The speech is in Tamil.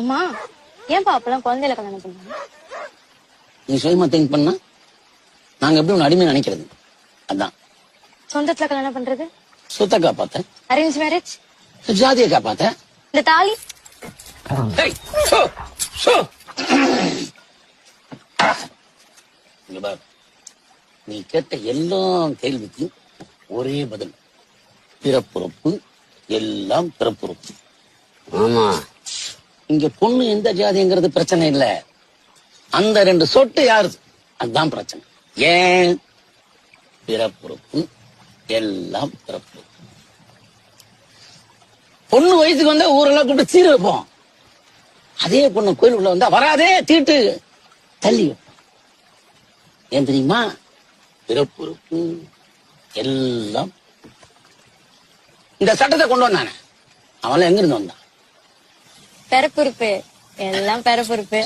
அம்மா ஏன்பா அப்பெல்லாம் குழந்தையில கல்யாணம் பண்ணாங்க? நீ சுயமா திங்க் பண்ணா நாங்க எப்படி உன்னை அடிமை நினைக்கிறது? அதான். சொந்தத்துல கல்யாணம் பண்றது? சொத்தை காப்பாத்த அரேஞ்ச் மேரேஜ் ஜாதியை காப்பாத்த இந்த தாலி. நீ கேட்ட எல்லா கேள்விக்கும் ஒரே பதில். பிறப்புறுப்பு எல்லாம் பிறப்புறுப்பு. ஆமா. இங்க பொண்ணு எந்த ஜாதிங்கிறது பிரச்சனை இல்ல. அந்த ரெண்டு சொட்டு யாரு அதுதான் பிரச்சனை. ஏன்? பிறப்புறுப்பு. எல்லாம் பிறப்பு. பொண்ணு வயசுக்கு வந்தா ஊரெல்லாம் கூப்பிட்டு சீர் வைப்போம். அதே பொண்ணு கோயிலுக்குள்ள வந்தா வராதே தீட்டு. தள்ளி வைப்போம். ஏன் தெரியுமா? பிறப்புறுப்பு. எல்லாம். இந்த சட்டத்தை கொண்டு வந்தானே. அவன் எங்க இருந்து வந்தான்? பிறப்புறுப்பு எல்லாம் பிறப்புறுப்பு